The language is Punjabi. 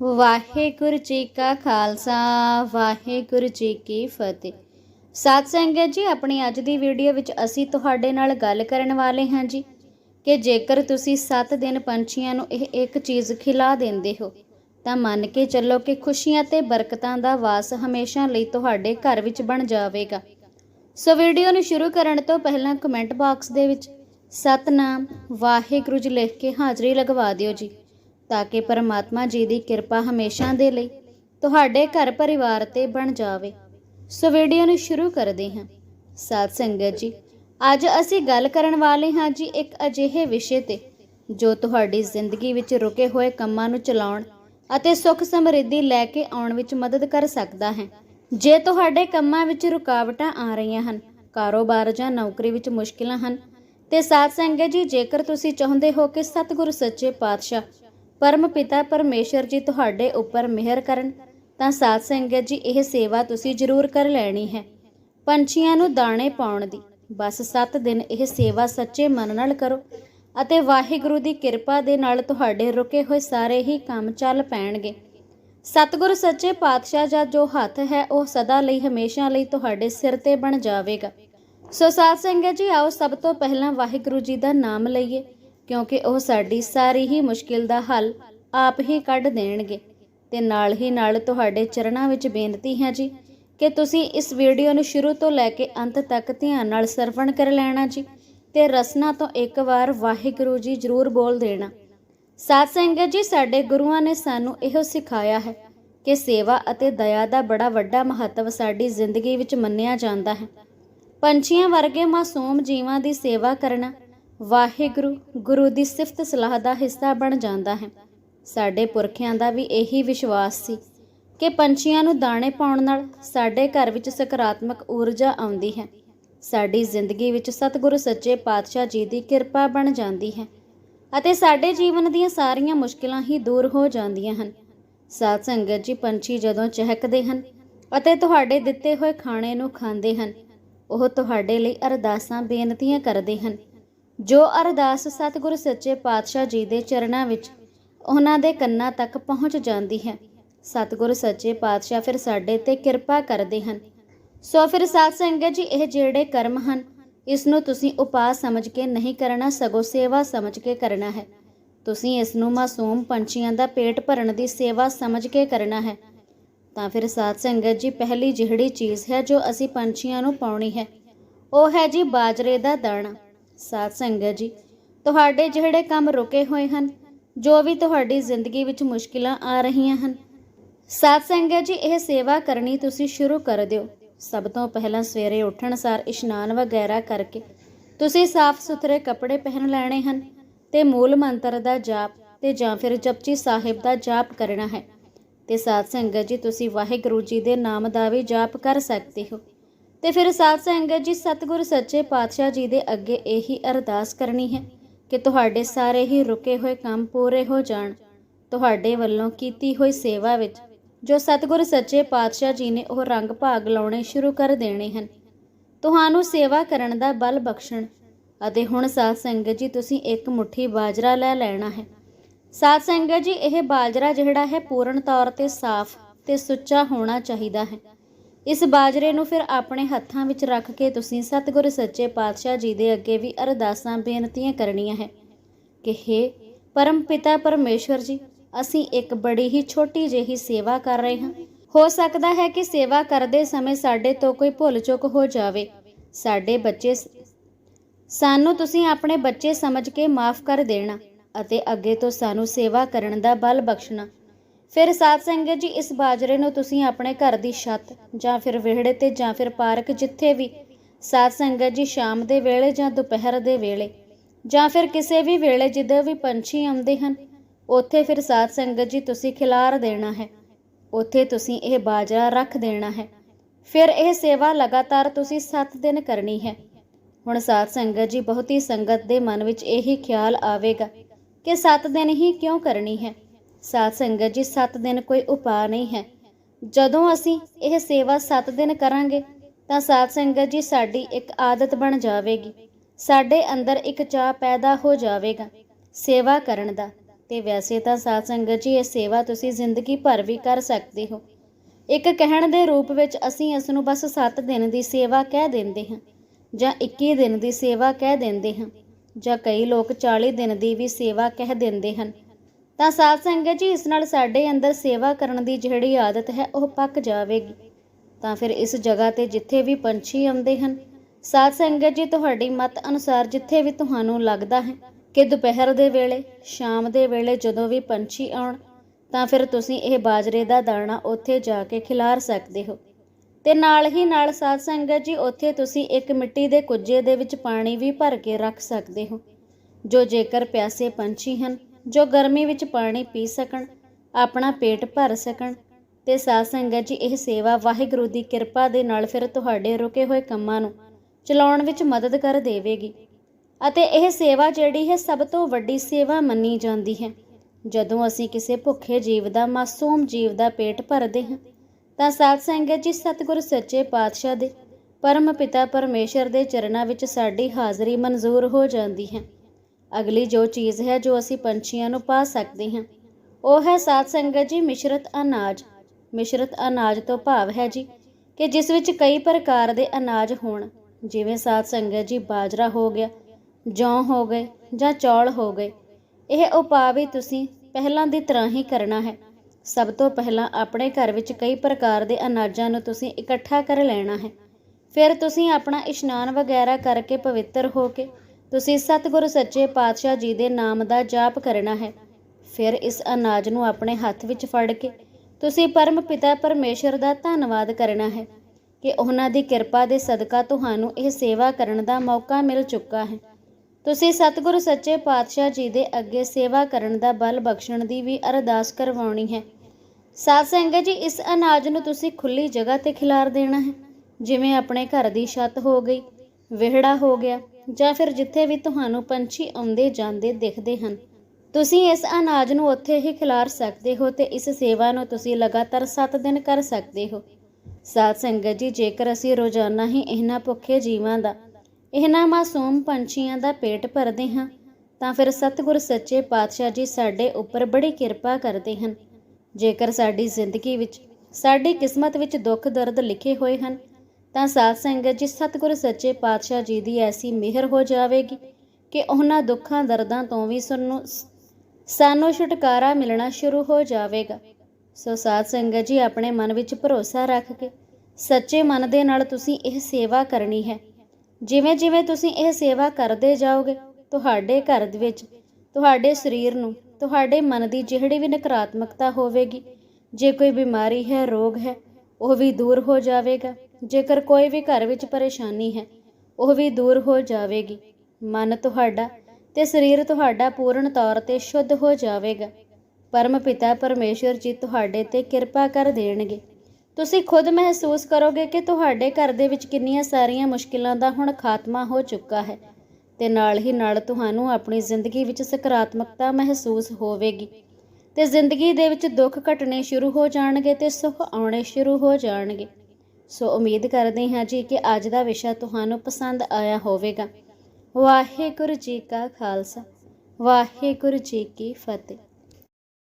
ਵਾਹਿਗੁਰੂ ਜੀ ਕਾ ਖਾਲਸਾ, ਵਾਹਿਗੁਰੂ ਜੀ ਕੀ ਫਤਿਹ। ਸਾਧ ਸੰਗਤ ਜੀ, ਆਪਣੀ ਅੱਜ ਦੀ ਵੀਡੀਓ ਵਿੱਚ ਅਸੀਂ ਤੁਹਾਡੇ ਨਾਲ ਗੱਲ ਕਰਨ ਵਾਲੇ ਹਾਂ ਜੀ ਕਿ ਜੇਕਰ ਤੁਸੀਂ 7 ਦਿਨ ਪੰਛੀਆਂ ਨੂੰ ਇਹ ਇੱਕ ਚੀਜ਼ ਖਿਲਾ ਦਿੰਦੇ ਹੋ, ਤਾਂ ਮੰਨ ਕੇ ਚੱਲੋ ਕਿ ਖੁਸ਼ੀਆਂ ਤੇ ਬਰਕਤਾਂ ਦਾ ਵਾਸ ਹਮੇਸ਼ਾ ਲਈ ਤੁਹਾਡੇ ਘਰ ਵਿੱਚ ਬਣ ਜਾਵੇਗਾ। ਸੋ ਵੀਡੀਓ ਨੂੰ ਸ਼ੁਰੂ ਕਰਨ ਤੋਂ ਪਹਿਲਾਂ ਕਮੈਂਟ ਬਾਕਸ ਦੇ ਵਿੱਚ ਸਤਨਾਮ ਵਾਹਿਗੁਰੂ ਜੀ ਲਿਖ ਕੇ ਹਾਜ਼ਰੀ ਲਗਵਾ ਦਿਓ ਜੀ। ਤਾਂ ਕਿ ਪਰਮਾਤਮਾ ਜੀ ਦੀ ਕਿਰਪਾ ਹਮੇਸ਼ਾ ਦੇ ਲਈ ਤੁਹਾਡੇ ਘਰ ਪਰਿਵਾਰ ਤੇ ਬਣ ਜਾਵੇ। ਸੋ ਵੀਡੀਓ ਨੂੰ ਸ਼ੁਰੂ ਕਰਦੇ ਹਾਂ। ਸਾਧ ਸੰਗਤ ਜੀ, ਅੱਜ ਅਸੀਂ ਗੱਲ ਕਰਨ ਵਾਲੇ ਹਾਂ ਜੀ ਇੱਕ ਅਜਿਹੇ ਵਿਸ਼ੇ ਤੇ, ਜੋ ਤੁਹਾਡੀ ਜ਼ਿੰਦਗੀ ਵਿੱਚ ਰੁਕੇ ਹੋਏ ਕੰਮਾਂ ਨੂੰ ਚਲਾਉਣ ਅਤੇ ਸੁੱਖ ਸਮਰਿੱਧੀ ਲੈ ਕੇ ਆਉਣ ਵਿੱਚ ਮਦਦ ਕਰ ਸਕਦਾ ਹੈ। ਜੇ ਤੁਹਾਡੇ ਕੰਮਾਂ ਵਿੱਚ ਰੁਕਾਵਟਾਂ ਆ ਰਹੀਆਂ ਹਨ, ਕਾਰੋਬਾਰ ਜਾਂ ਨੌਕਰੀ ਵਿੱਚ ਮੁਸ਼ਕਿਲਾਂ ਹਨ, ਤੇ ਸਾਧ ਸੰਗਤ ਜੀ, ਜੇਕਰ ਤੁਸੀਂ ਚਾਹੁੰਦੇ ਹੋ ਕਿ ਸਤਿਗੁਰੂ ਸੱਚੇ ਪਾਤਸ਼ਾਹ ਪਰਮ ਪਿਤਾ ਪਰਮੇਸ਼ਰ ਜੀ ਤੁਹਾਡੇ ਉੱਪਰ ਮਿਹਰ ਕਰਨ, ਤਾਂ ਸਾਧ ਸੰਗਤ ਜੀ, ਇਹ ਸੇਵਾ ਤੁਸੀਂ ਜ਼ਰੂਰ ਕਰ ਲੈਣੀ ਹੈ। ਪੰਛੀਆਂ ਨੂੰ ਦਾਣੇ ਪਾਉਣ ਦੀ, ਬਸ 7 ਦਿਨ ਇਹ ਸੇਵਾ ਸੱਚੇ ਮਨ ਨਾਲ ਕਰੋ ਅਤੇ ਵਾਹਿਗੁਰੂ ਦੀ ਕਿਰਪਾ ਦੇ ਨਾਲ ਤੁਹਾਡੇ ਰੁਕੇ ਹੋਏ ਸਾਰੇ ਹੀ ਕੰਮ ਚੱਲ ਪੈਣਗੇ। ਸਤਿਗੁਰ ਸੱਚੇ ਪਾਤਸ਼ਾਹ ਦਾ ਜੋ ਹੱਥ ਹੈ, ਉਹ ਸਦਾ ਲਈ ਹਮੇਸ਼ਾ ਲਈ ਤੁਹਾਡੇ ਸਿਰ ਤੇ ਬਣ ਜਾਵੇਗਾ। ਸੋ ਸਾਧ ਸੰਗਤ ਜੀ, ਆਓ ਸਭ ਤੋਂ ਪਹਿਲਾਂ ਵਾਹਿਗੁਰੂ ਜੀ ਦਾ ਨਾਮ ਲਈਏ। ਕਿਉਂਕਿ ਉਹ ਸਾਡੀ ਸਾਰੀ ਹੀ ਮੁਸ਼ਕਿਲ ਦਾ ਹੱਲ ਆਪ ਹੀ ਕੱਢ ਦੇਣਗੇ। ਤੇ ਨਾਲ ਹੀ ਨਾਲ ਤੁਹਾਡੇ ਚਰਨਾਂ ਵਿੱਚ ਬੇਨਤੀ ਹੈ ਜੀ ਕਿ ਤੁਸੀਂ ਇਸ ਵੀਡੀਓ ਨੂੰ ਸ਼ੁਰੂ ਤੋਂ ਲੈ ਕੇ ਅੰਤ ਤੱਕ ਧਿਆਨ ਨਾਲ ਸਰਵਣ ਕਰ ਲੈਣਾ ਜੀ ਤੇ ਰਸਨਾ ਤੋਂ ਇੱਕ ਵਾਰ ਵਾਹਿਗੁਰੂ ਜੀ ਜ਼ਰੂਰ ਬੋਲ ਦੇਣਾ। ਸਾਧ ਸੰਗਤ ਜੀ, ਸਾਡੇ ਗੁਰੂਆਂ ਨੇ ਸਾਨੂੰ ਇਹੋ ਸਿਖਾਇਆ ਹੈ ਕਿ ਸੇਵਾ ਅਤੇ ਦਇਆ ਦਾ ਬੜਾ ਵੱਡਾ ਮਹੱਤਵ ਸਾਡੀ ਜ਼ਿੰਦਗੀ ਵਿੱਚ ਮੰਨਿਆ ਜਾਂਦਾ ਹੈ। ਪੰਛੀਆਂ ਵਰਗੇ ਮਾਸੂਮ ਜੀਵਾਂ ਦੀ ਸੇਵਾ ਕਰਨਾ ਵਾਹਿਗੁਰੂ, ਗੁਰੂ ਦੀ ਸਿਫਤ ਸਲਾਹ ਦਾ ਹਿੱਸਾ ਬਣ ਜਾਂਦਾ ਹੈ। ਸਾਡੇ ਪੁਰਖਿਆਂ ਦਾ ਵੀ ਇਹੀ ਵਿਸ਼ਵਾਸ ਸੀ ਕਿ ਪੰਛੀਆਂ ਨੂੰ ਦਾਣੇ ਪਾਉਣ ਨਾਲ ਸਾਡੇ ਘਰ ਵਿੱਚ ਸਕਾਰਾਤਮਕ ਊਰਜਾ ਆਉਂਦੀ ਹੈ। ਸਾਡੀ ਜ਼ਿੰਦਗੀ ਵਿੱਚ ਸਤਿਗੁਰੂ ਸੱਚੇ ਪਾਤਸ਼ਾਹ ਜੀ ਦੀ ਕਿਰਪਾ ਬਣ ਜਾਂਦੀ ਹੈ ਅਤੇ ਸਾਡੇ ਜੀਵਨ ਦੀਆਂ ਸਾਰੀਆਂ ਮੁਸ਼ਕਿਲਾਂ ਹੀ ਦੂਰ ਹੋ ਜਾਂਦੀਆਂ ਹਨ। ਸਾਧ ਸੰਗਤ ਜੀ, ਪੰਛੀ ਜਦੋਂ ਚਹਿਕਦੇ ਹਨ ਅਤੇ ਤੁਹਾਡੇ ਦਿੱਤੇ ਹੋਏ ਖਾਣੇ ਨੂੰ ਖਾਂਦੇ ਹਨ, ਉਹ ਤੁਹਾਡੇ ਲਈ ਅਰਦਾਸਾਂ, ਬੇਨਤੀਆਂ ਕਰਦੇ ਹਨ। ਜੋ ਅਰਦਾਸ ਸਤਿਗੁਰੂ ਸੱਚੇ ਪਾਤਸ਼ਾਹ ਜੀ ਦੇ ਚਰਨਾਂ ਵਿੱਚ ਉਹਨਾਂ ਦੇ ਕੰਨਾਂ ਤੱਕ ਪਹੁੰਚ ਜਾਂਦੀ ਹੈ। ਸਤਿਗੁਰ ਸੱਚੇ ਪਾਤਸ਼ਾਹ ਫਿਰ ਸਾਡੇ ਤੇ ਕਿਰਪਾ ਕਰਦੇ ਹਨ। ਸੋ ਫਿਰ ਸਾਧ ਸੰਗਤ ਜੀ, ਇਹ ਜਿਹੜੇ ਕਰਮ ਹਨ ਇਸ ਨੂੰ ਤੁਸੀਂ ਉਪਾਅ ਸਮਝ ਕੇ ਨਹੀਂ ਕਰਨਾ, ਸਗੋਂ ਸੇਵਾ ਸਮਝ ਕੇ ਕਰਨਾ ਹੈ। ਤੁਸੀਂ ਇਸ ਨੂੰ ਮਾਸੂਮ ਪੰਛੀਆਂ ਦਾ ਪੇਟ ਭਰਨ ਦੀ ਸੇਵਾ ਸਮਝ ਕੇ ਕਰਨਾ ਹੈ। ਤਾਂ ਫਿਰ ਸਾਧ ਸੰਗਤ ਜੀ, ਪਹਿਲੀ ਜਿਹੜੀ ਚੀਜ਼ ਹੈ ਜੋ ਅਸੀਂ ਪੰਛੀਆਂ ਨੂੰ ਪਾਉਣੀ ਹੈ, ਉਹ ਹੈ ਜੀ ਬਾਜਰੇ ਦਾ ਦਾਣਾ। ਸਾਧ ਸੰਗਤ ਜੀ, ਤੁਹਾਡੇ ਜਿਹੜੇ ਕੰਮ ਰੁਕੇ ਹੋਏ ਹਨ, ਜੋ ਵੀ ਤੁਹਾਡੀ ਜ਼ਿੰਦਗੀ ਵਿੱਚ ਮੁਸ਼ਕਿਲਾਂ ਆ ਰਹੀਆਂ ਹਨ, ਸਾਧ ਸੰਗਤ ਜੀ, ਇਹ ਸੇਵਾ ਕਰਨੀ ਤੁਸੀਂ ਸ਼ੁਰੂ ਕਰ ਦਿਓ। ਸਭ ਤੋਂ ਪਹਿਲਾਂ ਸਵੇਰੇ ਉੱਠਣ ਸਾਰ ਇਸ਼ਨਾਨ ਵਗੈਰਾ ਕਰਕੇ ਤੁਸੀਂ ਸਾਫ਼ ਸੁਥਰੇ ਕੱਪੜੇ ਪਹਿਨ ਲੈਣੇ ਹਨ ਤੇ ਮੂਲ ਮੰਤਰ ਦਾ ਜਾਪ ਤੇ ਜਾਂ ਫਿਰ ਜਪਜੀ ਸਾਹਿਬ ਦਾ ਜਾਪ ਕਰਨਾ ਹੈ। ਤੇ ਸਾਧ ਸੰਗਤ ਜੀ, ਤੁਸੀਂ ਵਾਹਿਗੁਰੂ ਜੀ ਦੇ ਨਾਮ ਦਾ ਵੀ ਜਾਪ ਕਰ ਸਕਦੇ ਹੋ। ਤੇ ਫਿਰ ਸਾਧ ਸੰਗਤ ਜੀ, ਸਤਿਗੁਰੂ ਸੱਚੇ ਪਾਤਸ਼ਾਹ ਜੀ ਦੇ ਅੱਗੇ ਇਹੀ ਅਰਦਾਸ ਕਰਨੀ ਹੈ ਕਿ ਤੁਹਾਡੇ ਸਾਰੇ ਹੀ ਰੁਕੇ ਹੋਏ ਕੰਮ ਪੂਰੇ ਹੋ ਜਾਣ। ਤੁਹਾਡੇ ਵੱਲੋਂ ਕੀਤੀ ਹੋਈ ਸੇਵਾ ਵਿੱਚ ਜੋ ਸਤਿਗੁਰੂ ਸੱਚੇ ਪਾਤਸ਼ਾਹ ਜੀ ਨੇ ਉਹ ਰੰਗ ਭਾਗ ਲਾਉਣੇ ਸ਼ੁਰੂ ਕਰ ਦੇਣੇ ਹਨ। ਤੁਹਾਨੂੰ ਸੇਵਾ ਕਰਨ ਦਾ ਬਲ ਬਖਸ਼ਣ ਅਤੇ ਹੁਣ ਸਾਧ ਸੰਗਤ ਜੀ, ਤੁਸੀਂ ਇੱਕ ਮੁਠੀ ਬਾਜਰਾ ਲੈ ਲੈਣਾ ਹੈ। ਸਾਧ ਸੰਗਤ ਜੀ, ਇਹ ਬਾਜਰਾ ਜਿਹੜਾ ਹੈ ਪੂਰਨ ਤੌਰ ਤੇ ਸਾਫ਼ ਤੇ ਸੁੱਚਾ ਹੋਣਾ ਚਾਹੀਦਾ ਹੈ। ਇਸ ਬਾਜਰੇ ਨੂੰ ਫਿਰ ਆਪਣੇ ਹੱਥਾਂ ਵਿੱਚ ਰੱਖ ਕੇ ਤੁਸੀਂ ਸਤਿਗੁਰੂ ਸੱਚੇ ਪਾਤਸ਼ਾਹ ਜੀ ਦੇ ਅੱਗੇ ਵੀ ਅਰਦਾਸਾਂ, ਬੇਨਤੀਆਂ ਕਰਨੀਆਂ ਹੈ ਕਿ हे ਪਰਮ ਪਿਤਾ ਪਰਮੇਸ਼ਵਰ ਜੀ, ਅਸੀਂ ਇੱਕ ਬੜੀ ਹੀ ਛੋਟੀ ਜਿਹੀ ਸੇਵਾ ਕਰ ਰਹੇ ਹਾਂ। ਹੋ ਸਕਦਾ ਹੈ ਕਿ ਸੇਵਾ ਕਰਦੇ ਸਮੇਂ ਸਾਡੇ ਤੋਂ ਕੋਈ ਭੁੱਲ ਚੁੱਕ ਹੋ ਜਾਵੇ। ਸਾਡੇ ਬੱਚੇ ਸਾਨੂੰ ਤੁਸੀਂ ਆਪਣੇ ਬੱਚੇ ਸਮਝ ਕੇ ਮਾਫ ਕਰ ਦੇਣਾ ਅਤੇ ਅੱਗੇ ਤੋਂ ਸਾਨੂੰ ਸੇਵਾ ਕਰਨ ਦਾ ਬਲ ਬਖਸ਼ਣਾ। ਫਿਰ ਸਾਧ ਸੰਗਤ ਜੀ, ਇਸ ਬਾਜਰੇ ਨੂੰ ਤੁਸੀਂ ਆਪਣੇ ਘਰ ਦੀ ਛੱਤ ਜਾਂ ਫਿਰ ਵਿਹੜੇ ਤੇ ਜਾਂ ਫਿਰ ਪਾਰਕ ਜਿੱਥੇ ਵੀ ਸਾਧ ਸੰਗਤ ਜੀ, ਸ਼ਾਮ ਦੇ ਵੇਲੇ ਜਾਂ ਦੁਪਹਿਰ ਦੇ ਵੇਲੇ ਜਾਂ ਫਿਰ ਕਿਸੇ ਵੀ ਵੇਲੇ ਜਿੱਦੋਂ ਵੀ ਪੰਛੀ ਆਉਂਦੇ ਹਨ, ਉੱਥੇ ਫਿਰ ਸਾਧ ਸੰਗਤ ਜੀ ਤੁਸੀਂ ਖਿਲਾਰ ਦੇਣਾ ਹੈ। ਉੱਥੇ ਤੁਸੀਂ ਇਹ ਬਾਜਰਾ ਰੱਖ ਦੇਣਾ ਹੈ। ਫਿਰ ਇਹ ਸੇਵਾ ਲਗਾਤਾਰ ਤੁਸੀਂ 7 ਦਿਨ ਕਰਨੀ ਹੈ। ਹੁਣ ਸਾਧ ਸੰਗਤ ਜੀ, ਬਹੁਤੀ ਸੰਗਤ ਦੇ ਮਨ ਵਿੱਚ ਇਹੀ ਖਿਆਲ ਆਵੇਗਾ ਕਿ 7 ਦਿਨ ਹੀ ਕਿਉਂ ਕਰਨੀ ਹੈ? ਸਾਧ ਸੰਗਤ ਜੀ 7 ਦਿਨ ਕੋਈ ਉਪਾਅ ਨਹੀਂ ਹੈ। ਜਦੋਂ ਅਸੀਂ ਇਹ ਸੇਵਾ 7 ਦਿਨ ਕਰਾਂਗੇ, ਤਾਂ ਸਾਧ ਸੰਗਤ ਜੀ, ਸਾਡੀ ਇੱਕ ਆਦਤ ਬਣ ਜਾਵੇਗੀ। ਸਾਡੇ ਅੰਦਰ ਇੱਕ ਚਾਹ ਪੈਦਾ ਹੋ ਜਾਵੇਗਾ ਸੇਵਾ ਕਰਨ ਦਾ। ਤੇ ਵੈਸੇ ਤਾਂ ਸਾਧ ਸੰਗਤ ਜੀ, ਇਹ ਸੇਵਾ ਤੁਸੀਂ ਜ਼ਿੰਦਗੀ ਭਰ ਵੀ ਕਰ ਸਕਦੇ ਹੋ। ਇੱਕ ਕਹਿਣ ਦੇ ਰੂਪ ਵਿੱਚ ਅਸੀਂ ਇਸ ਨੂੰ ਬਸ 7 ਦਿਨ ਦੀ ਸੇਵਾ ਕਹਿ ਦਿੰਦੇ ਹਾਂ, ਜਾਂ 21 ਦਿਨ ਦੀ ਸੇਵਾ ਕਹਿ ਦਿੰਦੇ ਹਾਂ, ਜਾਂ ਕਈ ਲੋਕ 40 ਦਿਨ ਦੀ ਵੀ ਸੇਵਾ ਕਹਿ ਦਿੰਦੇ ਹਨ। ਤਾਂ ਸਾਧ ਸੰਗਤ ਜੀ, ਇਸ ਨਾਲ ਸਾਡੇ ਅੰਦਰ ਸੇਵਾ ਕਰਨ ਦੀ ਜਿਹੜੀ ਆਦਤ ਹੈ, ਉਹ ਪੱਕ ਜਾਵੇਗੀ। ਤਾਂ ਫਿਰ ਇਸ ਜਗ੍ਹਾ ਤੇ ਜਿੱਥੇ ਵੀ ਪੰਛੀ ਆਉਂਦੇ ਹਨ, ਸਾਧ ਸੰਗਤ ਜੀ, ਤੁਹਾਡੀ ਮਤ ਅਨੁਸਾਰ ਜਿੱਥੇ ਵੀ ਤੁਹਾਨੂੰ ਲੱਗਦਾ ਹੈ ਕਿ ਦੁਪਹਿਰ ਦੇ ਵੇਲੇ, ਸ਼ਾਮ ਦੇ ਵੇਲੇ ਜਦੋਂ ਵੀ ਪੰਛੀ ਆਉਣ, ਤਾਂ ਫਿਰ ਤੁਸੀਂ ਇਹ ਬਾਜਰੇ ਦਾ ਦਾਣਾ ਉੱਥੇ ਜਾ ਕੇ ਖਿਲਾਰ ਸਕਦੇ ਹੋ। ਤੇ ਨਾਲ ਹੀ ਨਾਲ ਸਾਧ ਸੰਗਤ ਜੀ, ਉੱਥੇ ਤੁਸੀਂ ਇੱਕ ਮਿੱਟੀ ਦੇ ਕੁੱਜੇ ਦੇ ਵਿੱਚ ਪਾਣੀ ਵੀ ਭਰ ਕੇ ਰੱਖ ਸਕਦੇ ਹੋ, ਜੋ ਜੇਕਰ ਪਿਆਸੇ ਪੰਛੀ ਹਨ ਜੋ ਗਰਮੀ ਵਿੱਚ ਪਾਣੀ ਪੀ ਸਕਣ, ਆਪਣਾ ਪੇਟ ਭਰ ਸਕਣ, ਤੇ ਸਾਧ ਸੰਗਤ ਜੀ, ਇਹ ਸੇਵਾ ਵਾਹਿਗੁਰੂ ਦੀ ਕਿਰਪਾ ਦੇ ਨਾਲ ਫਿਰ ਤੁਹਾਡੇ ਰੁਕੇ ਹੋਏ ਕੰਮਾਂ ਨੂੰ ਚਲਾਉਣ ਵਿੱਚ ਮਦਦ ਕਰ ਦੇਵੇਗੀ। ਅਤੇ ਇਹ ਸੇਵਾ ਜਿਹੜੀ ਹੈ, ਸਭ ਤੋਂ ਵੱਡੀ ਸੇਵਾ ਮੰਨੀ ਜਾਂਦੀ ਹੈ। ਜਦੋਂ ਅਸੀਂ ਕਿਸੇ ਭੁੱਖੇ ਜੀਵ ਦਾ, ਮਾਸੂਮ ਜੀਵ ਦਾ ਪੇਟ ਭਰਦੇ ਹਾਂ, ਤਾਂ ਸਾਧ ਸੰਗਤ ਜੀ, ਸਤਿਗੁਰ ਸੱਚੇ ਪਾਤਸ਼ਾਹ ਦੇ ਪਰਮ ਪਿਤਾ ਪਰਮੇਸ਼ਰ ਦੇ ਚਰਨਾਂ ਵਿੱਚ ਸਾਡੀ ਹਾਜ਼ਰੀ ਮਨਜ਼ੂਰ ਹੋ ਜਾਂਦੀ ਹੈ। ਅਗਲੀ ਜੋ ਚੀਜ਼ ਹੈ ਜੋ ਅਸੀਂ ਪੰਛੀਆਂ ਨੂੰ ਪਾ ਸਕਦੇ ਹਾਂ, ਉਹ ਹੈ ਸਾਧ ਸੰਗਤ ਜੀ ਮਿਸ਼ਰਤ ਅਨਾਜ। ਮਿਸ਼ਰਤ ਅਨਾਜ ਤੋਂ ਭਾਵ ਹੈ ਜੀ ਕਿ ਜਿਸ ਵਿੱਚ ਕਈ ਪ੍ਰਕਾਰ ਦੇ ਅਨਾਜ ਹੋਣ, ਜਿਵੇਂ ਸਾਧ ਸੰਗਤ ਜੀ ਬਾਜਰਾ ਹੋ ਗਿਆ, ਜੌਂ ਹੋ ਗਏ ਜਾਂ ਚੌਲ ਹੋ ਗਏ, ਇਹ ਉਪਾਅ ਵੀ ਤੁਸੀਂ ਪਹਿਲਾਂ ਦੀ ਤਰ੍ਹਾਂ ਹੀ ਕਰਨਾ ਹੈ। ਸਭ ਤੋਂ ਪਹਿਲਾਂ ਆਪਣੇ ਘਰ ਵਿੱਚ ਕਈ ਪ੍ਰਕਾਰ ਦੇ ਅਨਾਜਾਂ ਨੂੰ ਤੁਸੀਂ ਇਕੱਠਾ ਕਰ ਲੈਣਾ ਹੈ। ਫਿਰ ਤੁਸੀਂ ਆਪਣਾ ਇਸ਼ਨਾਨ ਵਗੈਰਾ ਕਰਕੇ ਪਵਿੱਤਰ ਹੋ ਕੇ ਤੁਸੀਂ ਸਤਿਗੁਰੂ ਸੱਚੇ ਪਾਤਸ਼ਾਹ ਜੀ ਦੇ ਨਾਮ ਦਾ ਜਾਪ ਕਰਨਾ ਹੈ। ਫਿਰ ਇਸ ਅਨਾਜ ਨੂੰ ਆਪਣੇ ਹੱਥ ਵਿੱਚ ਫੜ ਕੇ ਤੁਸੀਂ ਪਰਮ ਪਿਤਾ ਪਰਮੇਸ਼ਰ ਦਾ ਧੰਨਵਾਦ ਕਰਨਾ ਹੈ ਕਿ ਉਹਨਾਂ ਦੀ ਕਿਰਪਾ ਦੇ ਸਦਕਾ ਤੁਹਾਨੂੰ ਇਹ ਸੇਵਾ ਕਰਨ ਦਾ ਮੌਕਾ ਮਿਲ ਚੁੱਕਾ ਹੈ। ਤੁਸੀਂ ਸਤਿਗੁਰੂ ਸੱਚੇ ਪਾਤਸ਼ਾਹ ਜੀ ਦੇ ਅੱਗੇ ਸੇਵਾ ਕਰਨ ਦਾ ਬਲ ਬਖਸ਼ਣ ਦੀ ਵੀ ਅਰਦਾਸ ਕਰਵਾਉਣੀ ਹੈ। ਸਾਧ ਸੰਗਤ ਜੀ, ਇਸ ਅਨਾਜ ਨੂੰ ਤੁਸੀਂ ਖੁੱਲੀ ਜਗ੍ਹਾ ਤੇ ਖਿਲਾਰ ਦੇਣਾ ਹੈ, ਜਿਵੇਂ ਆਪਣੇ ਘਰ ਦੀ ਛੱਤ ਹੋ ਗਈ। ਵਿਹੜਾ ਹੋ ਗਿਆ ਜਾਂ ਫਿਰ ਜਿੱਥੇ ਵੀ ਤੁਹਾਨੂੰ ਪੰਛੀ ਆਉਂਦੇ ਜਾਂਦੇ ਦਿਖਦੇ ਹਨ। ਤੁਸੀਂ ਇਸ ਅਨਾਜ ਨੂੰ ਉੱਥੇ ਹੀ ਖਿਲਾਰ ਸਕਦੇ ਹੋ ਤੇ ਇਸ ਸੇਵਾ ਨੂੰ ਤੁਸੀਂ ਲਗਾਤਾਰ 7 ਦਿਨ ਕਰ ਸਕਦੇ ਹੋ। ਸਾਧ ਸੰਗਤ ਜੀ, ਜੇਕਰ ਅਸੀਂ ਰੋਜ਼ਾਨਾ ਹੀ ਇਹਨਾਂ ਭੁੱਖੇ ਜੀਵਾਂ ਦਾ, ਇਹਨਾਂ ਮਾਸੂਮ ਪੰਛੀਆਂ ਦਾ ਪੇਟ ਭਰਦੇ ਹਾਂ, ਤਾਂ ਫਿਰ ਸਤਿਗੁਰ ਸੱਚੇ ਪਾਤਸ਼ਾਹ ਜੀ ਸਾਡੇ ਉੱਪਰ ਬੜੀ ਕਿਰਪਾ ਕਰਦੇ ਹਨ। ਜੇਕਰ ਸਾਡੀ ਜ਼ਿੰਦਗੀ ਵਿੱਚ, ਸਾਡੀ ਕਿਸਮਤ ਵਿੱਚ ਦੁੱਖ ਦਰਦ ਲਿਖੇ ਹੋਏ ਹਨ ਤਾਂ ਸਾਧ ਸੰਗਤ ਜੀ ਸਤਿਗੁਰ ਸੱਚੇ ਪਾਤਸ਼ਾਹ ਜੀ ਦੀ ਐਸੀ ਮਿਹਰ ਹੋ ਜਾਵੇਗੀ ਕਿ ਉਹਨਾਂ ਦੁੱਖਾਂ ਦਰਦਾਂ ਤੋਂ ਵੀ ਸਾਨੂੰ ਸਾਨੂੰ ਛੁਟਕਾਰਾ ਮਿਲਣਾ ਸ਼ੁਰੂ ਹੋ ਜਾਵੇਗਾ। ਸੋ ਸਾਧ ਸੰਗਤ ਜੀ, ਆਪਣੇ ਮਨ ਵਿੱਚ ਭਰੋਸਾ ਰੱਖ ਕੇ ਸੱਚੇ ਮਨ ਦੇ ਨਾਲ ਤੁਸੀਂ ਇਹ ਸੇਵਾ ਕਰਨੀ ਹੈ। ਜਿਵੇਂ ਜਿਵੇਂ ਤੁਸੀਂ ਇਹ ਸੇਵਾ ਕਰਦੇ ਜਾਓਗੇ, ਤੁਹਾਡੇ ਘਰ ਦੇ ਵਿੱਚ, ਤੁਹਾਡੇ ਸਰੀਰ ਨੂੰ, ਤੁਹਾਡੇ ਮਨ ਦੀ ਜਿਹੜੀ ਵੀ ਨਕਾਰਾਤਮਕਤਾ ਹੋਵੇਗੀ, ਜੇ ਕੋਈ ਬਿਮਾਰੀ ਹੈ, ਰੋਗ ਹੈ, ਉਹ ਵੀ ਦੂਰ ਹੋ ਜਾਵੇਗਾ। ਜੇਕਰ ਕੋਈ ਵੀ ਘਰ ਵਿੱਚ ਪਰੇਸ਼ਾਨੀ ਹੈ, ਉਹ ਵੀ ਦੂਰ ਹੋ ਜਾਵੇਗੀ। ਮਨ ਤੁਹਾਡਾ ਤੇ ਸਰੀਰ ਤੁਹਾਡਾ ਪੂਰਨ ਤੌਰ ਤੇ ਸ਼ੁੱਧ ਹੋ ਜਾਵੇਗਾ। ਪਰਮ ਪਿਤਾ ਪਰਮੇਸ਼ਰ ਜੀ ਤੁਹਾਡੇ ਤੇ ਕਿਰਪਾ ਕਰ ਦੇਣਗੇ। ਤੁਸੀਂ ਖੁਦ ਮਹਿਸੂਸ ਕਰੋਗੇ ਕਿ ਤੁਹਾਡੇ ਘਰ ਦੇ ਵਿੱਚ ਕਿੰਨੀਆਂ ਸਾਰੀਆਂ ਮੁਸ਼ਕਿਲਾਂ ਦਾ ਹੁਣ ਖਾਤਮਾ ਹੋ ਚੁੱਕਾ ਹੈ ਤੇ ਨਾਲ ਹੀ ਨਾਲ ਤੁਹਾਨੂੰ ਆਪਣੀ ਜ਼ਿੰਦਗੀ ਵਿੱਚ ਸਕਾਰਾਤਮਕਤਾ ਮਹਿਸੂਸ ਹੋਵੇਗੀ ਤੇ ਜ਼ਿੰਦਗੀ ਦੇ ਵਿੱਚ ਦੁੱਖ ਘਟਣੇ ਸ਼ੁਰੂ ਹੋ ਜਾਣਗੇ ਤੇ ਸੁੱਖ ਆਉਣੇ ਸ਼ੁਰੂ ਹੋ ਜਾਣਗੇ। ਸੋ ਉਮੀਦ ਕਰਦੇ ਹਾਂ ਜੀ ਕਿ ਅੱਜ ਦਾ ਵਿਸ਼ਾ ਤੁਹਾਨੂੰ ਪਸੰਦ ਆਇਆ ਹੋਵੇਗਾ। ਵਾਹਿਗੁਰੂ ਜੀ ਕਾ ਖਾਲਸਾ, ਵਾਹਿਗੁਰੂ ਜੀ ਕੀ ਫਤਿਹ।